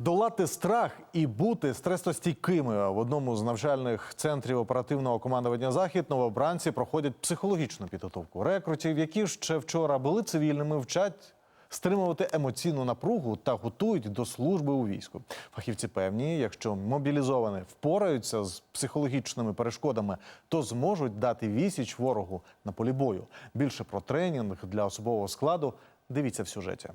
Долати страх і бути стресостійкими в одному з навчальних центрів оперативного командування Захід новобранці проходять психологічну підготовку рекрутів, які ще вчора були цивільними, вчать стримувати емоційну напругу та готують до служби у війську. Фахівці певні, якщо мобілізовані впораються з психологічними перешкодами, то зможуть дати відсіч ворогу на полі бою. Більше про тренінг для особового складу дивіться в сюжеті.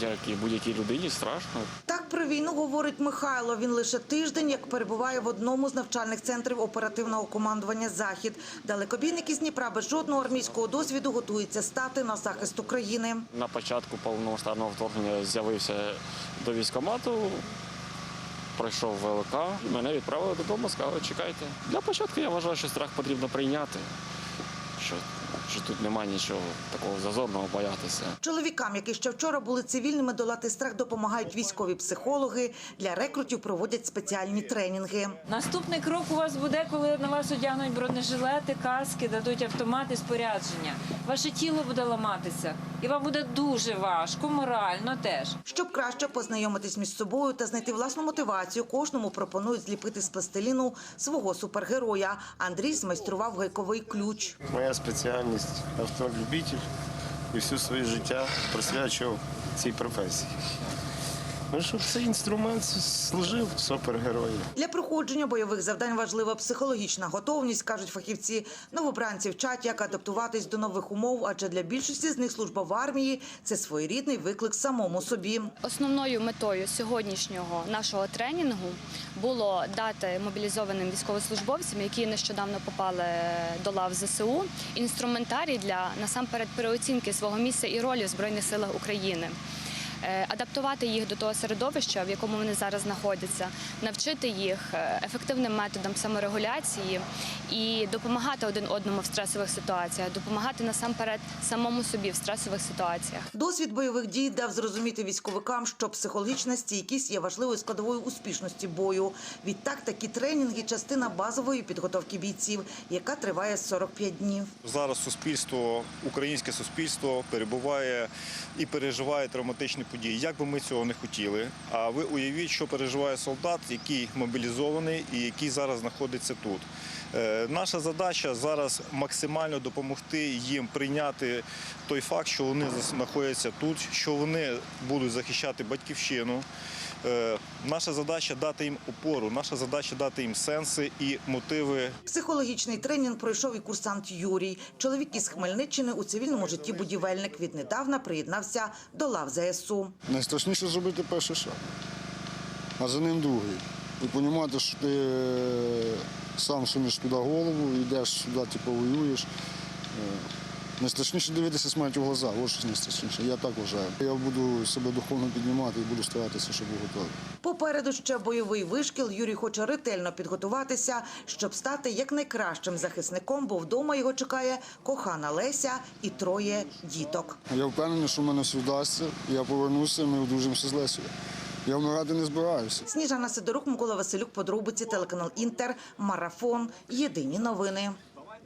Як і будь-якій людині страшно. Так про війну говорить Михайло. Він лише тиждень, як перебуває в одному з навчальних центрів оперативного командування Захід. Далекобійник із Дніпра без жодного армійського досвіду готується стати на захист України. На початку повномасштабного вторгнення з'явився до військкомату, пройшов ВЛК, мене відправили додому, сказали, чекайте. Для початку я вважаю, що страх потрібно прийняти, що, що тут немає нічого такого зазорного боятися. Чоловікам, які ще вчора були цивільними, долати страх допомагають військові психологи. Для рекрутів проводять спеціальні тренінги. Наступний крок у вас буде, коли на вас одягнуть бронежилети, каски, дадуть автомати, спорядження. Ваше тіло буде ламатися, і вам буде дуже важко, морально теж. Щоб краще познайомитись між собою та знайти власну мотивацію, кожному пропонують зліпити з пластиліну свого супергероя. Андрій змайстрував гайковий ключ. Моя спеціальність автолюбитель і все своє життя присвячував цій професії. Ну, щоб цей інструмент служив супергерою. Для проходження бойових завдань важлива психологічна готовність, кажуть фахівці. Новобранці вчать, як адаптуватись до нових умов, адже для більшості з них служба в армії це своєрідний виклик самому собі. Основною метою сьогоднішнього нашого тренінгу було дати мобілізованим військовослужбовцям, які нещодавно попали до лав ЗСУ, інструментарій для насамперед переоцінки свого місця і ролі в Збройних силах України. Е, Адаптувати їх до того середовища, в якому вони зараз знаходяться, навчити їх е, ефективним методам саморегуляції і допомагати один одному в стресових ситуаціях, допомагати насамперед самому собі в стресових ситуаціях. Досвід бойових дій дав зрозуміти військовикам, що психологічна стійкість є важливою складовою успішності бою. Відтак такі тренінги частина базової підготовки бійців, яка триває 45 днів. Зараз суспільство, українське суспільство перебуває і переживає травматичні події. Як би ми цього не хотіли. А ви уявіть, що переживає солдат, який мобілізований і який зараз знаходиться тут. Е, Наша задача зараз максимально допомогти їм прийняти той факт, що вони знаходяться тут, що вони будуть захищати батьківщину. Е, Наша задача дати їм опору, наша задача дати їм сенси і мотиви Психологічний тренінг пройшов і курсант Юрій. Чоловік із Хмельниччини у цивільному житті будівельник. Віднедавна приєднався до лав ЗСУ. Найстрашніше зробити перший шаг, а за ним другий. І розуміти, що ти е, сам сунеш туди голову, йдеш сюди, типу, воюєш. Е, Найстрашніше дивитися смерть у глаза, ось що найстрашніше. Я так вважаю. Я буду себе духовно піднімати і буду старатися, щоб бути готовий. Попереду ще бойовий вишкіл. Юрій хоче ретельно підготуватися, щоб стати якнайкращим захисником, бо вдома його чекає кохана Леся і троє діток. Я впевнений, що в мене все вдасться. Я повернуся, ми одружимося з Лесею. Я вмирати не збираюся. Сніжана Сидорук, Микола Василюк, подробиці, телеканал Інтер, Марафон. Єдині новини.